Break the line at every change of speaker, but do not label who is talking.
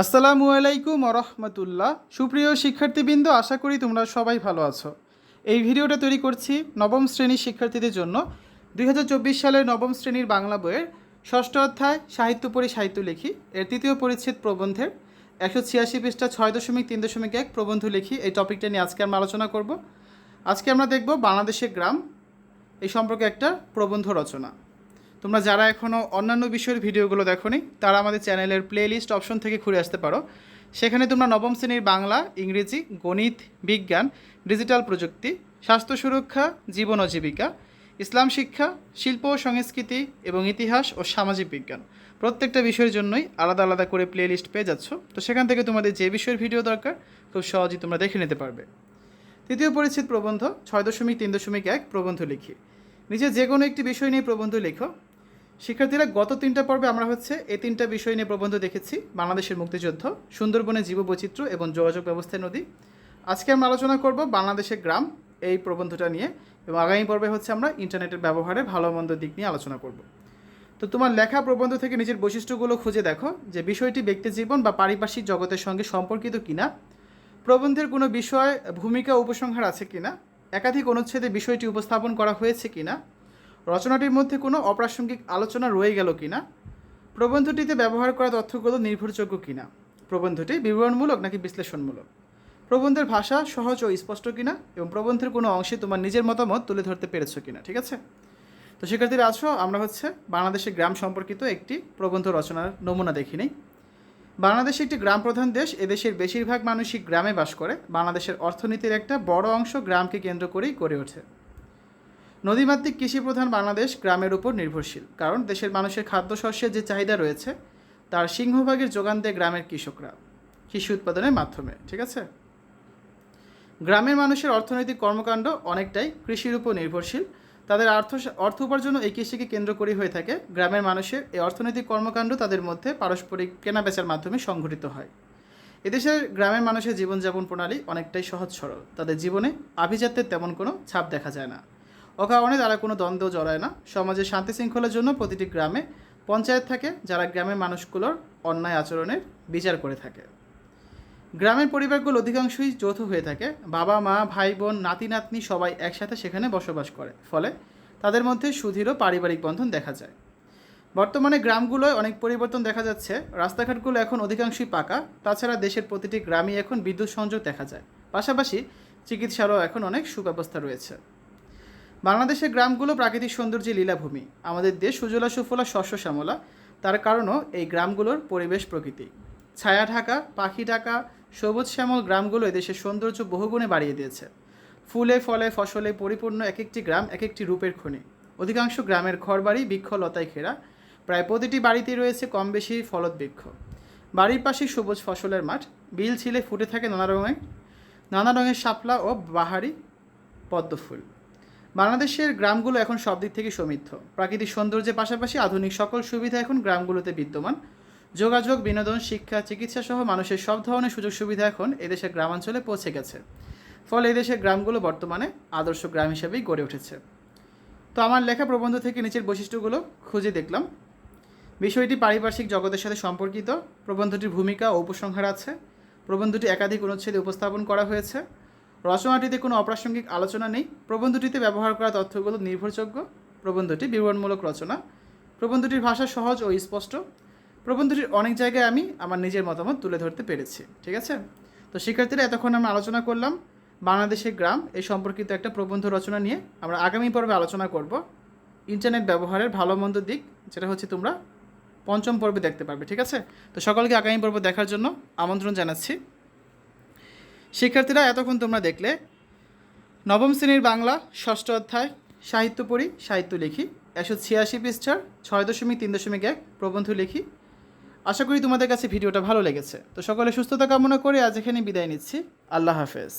আসসালামু আলাইকুম রহমতুল্লাহ সুপ্রিয় শিক্ষার্থীবৃন্দ, আশা করি তোমরা সবাই ভালো আছো। এই ভিডিওটা তৈরি করছি নবম শ্রেণির শিক্ষার্থীদের জন্য। দু হাজার চব্বিশ সালের নবম শ্রেণির বাংলা বইয়ের ষষ্ঠ অধ্যায়, সাহিত্য পড়ি সাহিত্য লিখি। এর তৃতীয় পরিচ্ছেদ প্রবন্ধের একশো ছিয়াশি পৃষ্ঠা, ছয় দশমিক তিন দশমিক এক প্রবন্ধ লিখি। এই টপিকটা নিয়ে আজকে আমরা আলোচনা করব। আজকে আমরা দেখব বাংলাদেশের গ্রাম, এই সম্পর্কে একটা প্রবন্ধ রচনা। তোমরা যারা এখনও অন্যান্য বিষয়ের ভিডিওগুলো দেখোনি, তারা আমাদের চ্যানেলের প্লেলিস্ট অপশন থেকে ঘুরে আসতে পারো। সেখানে তোমরা নবম শ্রেণির বাংলা, ইংরেজি, গণিত, বিজ্ঞান ডিজিটাল প্রযুক্তি, স্বাস্থ্য সুরক্ষা, জীবন ও জীবিকা, ইসলাম শিক্ষা, শিল্প ও সংস্কৃতি এবং ইতিহাস ও সামাজিক বিজ্ঞান। প্রত্যেকটা বিষয়ের জন্যই আলাদা আলাদা করে প্লেলিস্ট পেয়ে যাচ্ছ। তো সেখান থেকে তোমাদের যে বিষয়ের ভিডিও দরকার, খুব সহজেই তোমরা দেখে নিতে পারবে। তৃতীয় পরিচ্ছেদ প্রবন্ধ, ছয় দশমিক তিন দশমিক এক প্রবন্ধ লিখি। নিজে যে কোনো একটি বিষয় নিয়ে প্রবন্ধ লেখো। শিক্ষার্থীরা গত তিনটা পর্বে আমরা হচ্ছে এই তিনটা বিষয় নিয়ে প্রবন্ধ দেখেছি, বাংলাদেশের মুক্তিযুদ্ধ সুন্দরবনের জীববৈচিত্র্য এবং যোগাযোগ ব্যবস্থায় নদী। আজকে আমরা আলোচনা করব বাংলাদেশের গ্রাম, এই প্রবন্ধটা নিয়ে এবং আগামী পর্বে হচ্ছে আমরা ইন্টারনেটের ব্যবহারে ভালো মন্দ দিক নিয়ে আলোচনা করব। তো তোমার লেখা প্রবন্ধ থেকে নিজের বৈশিষ্ট্যগুলো খুঁজে দেখো, যে বিষয়টি ব্যক্তি জীবন বা পারিপার্শ্বিক জগতের সঙ্গে সম্পর্কিত কিনা, প্রবন্ধের কোনো বিষয়, ভূমিকা, উপসংহার আছে কিনা, একাধিক অনুচ্ছেদে বিষয়টি উপস্থাপন করা হয়েছে কিনা রচনাটির মধ্যে কোনো অপ্রাসঙ্গিক আলোচনা রয়ে গেল কিনা? প্রবন্ধটিতে ব্যবহার করা তথ্যগুলো নির্ভরযোগ্য কিনা? প্রবন্ধটি বিবরণমূলক নাকি বিশ্লেষণমূলক? প্রবন্ধের ভাষা সহজ ও স্পষ্ট কিনা? এবং প্রবন্ধের কোনো অংশে তোমার নিজের মতামত তুলে ধরতে পেরেছ কিনা, ঠিক আছে? তো শিক্ষার্থীরা আসো আমরা হচ্ছে বাংলাদেশের গ্রাম সম্পর্কিত একটি প্রবন্ধ রচনার নমুনা দেখি নেই। বাংলাদেশ একটি গ্রাম প্রধান দেশ এদেশের বেশিরভাগ মানুষই গ্রামে বাস করে। বাংলাদেশের অর্থনীতির একটা বড় অংশ গ্রামকে কেন্দ্র করেই গড়ে ওঠে। নদীমাতৃক কৃষি প্রধান বাংলাদেশ গ্রামের উপর নির্ভরশীল, কারণ দেশের মানুষের খাদ্যশস্যের যে চাহিদা রয়েছে, তার সিংহভাগের যোগান দেয় গ্রামের কৃষকরা কৃষি উৎপাদনের মাধ্যমে, ঠিক আছে? গ্রামের মানুষের অর্থনৈতিক কর্মকাণ্ড অনেকটাই কৃষির উপর নির্ভরশীল। তাদের অর্থ অর্থ উপার্জন এই কৃষিকে কেন্দ্র করে হয়ে থাকে। গ্রামের মানুষের এই অর্থনৈতিক কর্মকাণ্ড তাদের মধ্যে পারস্পরিক কেনাবেচার মাধ্যমে সংঘটিত হয়। এদেশের গ্রামের মানুষের জীবনযাপন প্রণালী অনেকটাই সহজ সরল তাদের জীবনে আভিজাত্যের তেমন কোনো ছাপ দেখা যায় না। অকারণে তারা কোনো দ্বন্দ্ব জড়ায় না, সমাজের শান্তি শৃঙ্খলার জন্য প্রতিটি গ্রামে পঞ্চায়েত থাকে, যারা গ্রামের মানুষগুলোর অন্যায় আচরণের বিচার করে থাকে। গ্রামের পরিবারগুলো অধিকাংশই যৌথ হয়ে থাকে। বাবা, মা, ভাই, বোন, নাতি, নাতনি সবাই একসাথে সেখানে বসবাস করে। ফলে তাদের মধ্যে সুদৃঢ় পারিবারিক বন্ধন দেখা যায়। বর্তমানে গ্রামগুলোয় অনেক পরিবর্তন দেখা যাচ্ছে। রাস্তাঘাটগুলো এখন অধিকাংশই পাকা। তাছাড়া দেশের প্রতিটি গ্রামে এখন বিদ্যুৎ সংযোগ দেখা যায়। পাশাপাশি চিকিৎসারও এখন অনেক সুব্যবস্থা রয়েছে। বাংলাদেশের গ্রামগুলো প্রাকৃতিক সৌন্দর্যের লীলাভূমি। আমাদের দেশ সুজলা সুফলা শস্য শ্যামলা। তার কারণও এই গ্রামগুলোর পরিবেশ প্রকৃতি। ছায়া ঢাকা, পাখি ঢাকা, সবুজ শ্যামল গ্রামগুলো দেশের সৌন্দর্য বহুগুণে বাড়িয়ে দিয়েছে। ফুলে, ফলে, ফসলে পরিপূর্ণ এক একটি গ্রাম এক একটি রূপের খনি। অধিকাংশ গ্রামের ঘরবাড়ি বৃক্ষলতায় ঘেরা। প্রায় প্রতিটি বাড়িতেই রয়েছে কম বেশি ফলদ বৃক্ষ বাড়ির পাশে সবুজ ফসলের মাঠ। বিল ছিলে ফুটে থাকে নানা রঙের নানা রঙের শাপলা ও বাহারি পদ্ম ফুল বাংলাদেশের গ্রামগুলো এখন সব দিক থেকে সমৃদ্ধ। প্রাকৃতিক সৌন্দর্যের পাশাপাশি আধুনিক সকল সুবিধা এখন গ্রামগুলোতে বিদ্যমান। যোগাযোগ, বিনোদন, শিক্ষা চিকিৎসা সহ মানুষের সব ধরনের সুযোগ সুবিধা এখন এদেশের গ্রামাঞ্চলে পৌঁছে গেছে। ফলে এদেশের গ্রামগুলো বর্তমানে আদর্শ গ্রাম হিসেবেই গড়ে উঠেছে। তো আমার লেখা প্রবন্ধ থেকে নিচের বৈশিষ্ট্যগুলো খুঁজে দেখলাম। বিষয়টি পারিপার্শ্বিক জগতের সাথে সম্পর্কিত। প্রবন্ধটির ভূমিকা ও উপসংহার আছে। প্রবন্ধটি একাধিক অনুচ্ছেদে উপস্থাপন করা হয়েছে। রচনাটিতে কোনো অপ্রাসঙ্গিক আলোচনা নেই। প্রবন্ধটিতে ব্যবহার করা তথ্যগুলো নির্ভরযোগ্য। প্রবন্ধটি বিবরণমূলক রচনা। প্রবন্ধটির ভাষা সহজ ও স্পষ্ট। প্রবন্ধটির অনেক জায়গায় আমি আমার নিজের মতামত তুলে ধরতে পেরেছি, ঠিক আছে? তো শিক্ষার্থীরা, এতক্ষণ আমরা আলোচনা করলাম বাংলাদেশের গ্রাম এই সম্পর্কিত একটা প্রবন্ধ রচনা নিয়ে। আমরা আগামী পর্বে আলোচনা করব ইন্টারনেট ব্যবহারের ভালো মন্দ দিক, যেটা হচ্ছে তোমরা পঞ্চম পর্বে দেখতে পারবে, ঠিক আছে? তো সকলকে আগামী পর্ব দেখার জন্য আমন্ত্রণ জানাচ্ছি। শিক্ষার্থীরা, এতক্ষণ তোমরা দেখলে নবম শ্রেণির বাংলা, ষষ্ঠ অধ্যায়, সাহিত্য পড়ি, সাহিত্য লিখি, একশো ছিয়াশি পৃষ্ঠার ছয় দশমিক তিন দশমিক এক প্রবন্ধ লিখি। আশা করি তোমাদের কাছে ভিডিওটা ভালো লেগেছে। তো সকলে সুস্থতা কামনা করে আজ এখানে বিদায় নিচ্ছি। আল্লাহ হাফেজ।